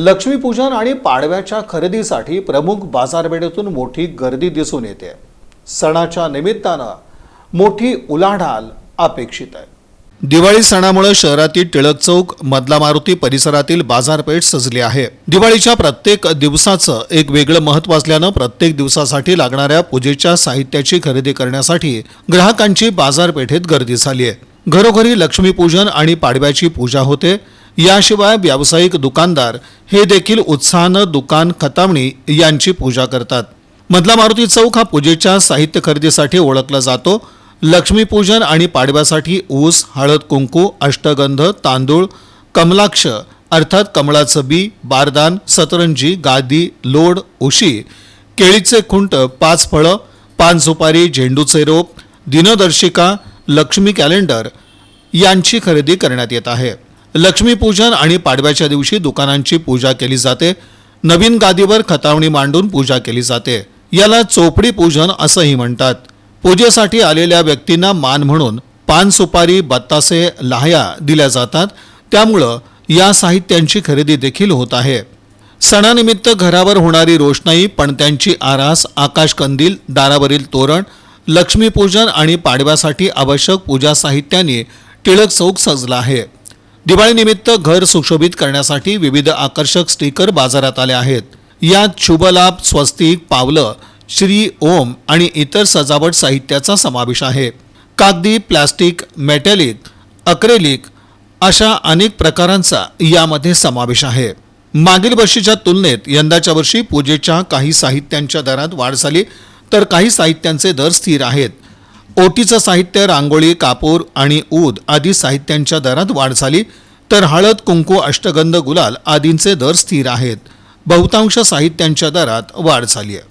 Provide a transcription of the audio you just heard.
लक्ष्मीपूजन आणि पाडव्याच्या खरेदीसाठी प्रमुख बाजारपेठेतून मोठी गर्दी दिसून येते. सणाच्या निमित्तानं मोठी उलाढाल अपेक्षित आहे. दिवाळी सणामुळे शहरातील टिळक चौक मधला मारुती परिसरातील बाजारपेठ सजली आहे. दिवाळीच्या प्रत्येक दिवसाचं एक वेगळं महत्त्व असल्यानं प्रत्येक दिवसासाठी लागणाऱ्या पूजेच्या साहित्याची खरेदी करण्यासाठी ग्राहकांची बाजारपेठेत गर्दी झाली आहे घरोघरी लक्ष्मीपूजन आणि पाडव्याची पूजा होते. याशिवाय व्यावसायिक दुकानदार हे देखील उत्साहानं दुकान खतावणी यांची पूजा करतात. मधला मारुती चौक हा पूजेच्या साहित्य खरेदीसाठी ओळखला जातो. लक्ष्मीपूजन आणि पाडव्यासाठी ऊस हळद कुंकू अष्टगंध तांदूळ कमलाक्ष अर्थात कमळाचं बी बारदान सतरंजी गादी लोड उशी केळीचे खुंट पाच फळं पान सुपारी झेंडूचे रोप दिनदर्शिका लक्ष्मी कॅलेंडर यांची खरेदी करण्यात येत आहे. लक्ष्मीपूजन आणि पाडव्याच्या दिवशी दुकानांची पूजा केली जाते. नवीन गादीवर खतावणी मांडून पूजा केली जाते. याला चोपडी पूजन असंही म्हणतात. पूजेसाठी आलेल्या व्यक्तींना मान म्हणून पान सुपारी बत्तासे लाह्या दिल्या जातात. त्यामुळं या साहित्यांची खरेदी देखील होत आहे. सणानिमित्त घरावर होणारी रोषणाई पणत्यांची आरास आकाशकंदील दारावरील तोरण लक्ष्मीपूजन आणि पाडव्यासाठी आवश्यक पूजा साहित्याने टिळक चौक सजला आहे. दिवाळीनिमित्त घर सुशोभित करण्यासाठी विविध आकर्षक स्टिकर बाजारात आले आहेत. यात शुभलाभ स्वस्तिक पावलं श्री ओम आणि इतर सजावट साहित्याचा समावेश आहे. कागदी प्लास्टिक मेटॅलिक अक्रेलिक अशा अनेक प्रकारांचा यामध्ये समावेश आहे. मागील वर्षीच्या तुलनेत यंदाच्या वर्षी पूजेच्या काही साहित्यांच्या दरात वाढ झाली तर काही साहित्यांचे दर स्थिर आहेत. ओटीचं साहित्य रांगोळी कापूर आणि ऊद आदी साहित्यांच्या दरात वाढ झाली तर हळद कुंकू अष्टगंध गुलाल आदींचे दर स्थिर आहेत. बहुतांश साहित्यांच्या दरात वाढ झाली आहे.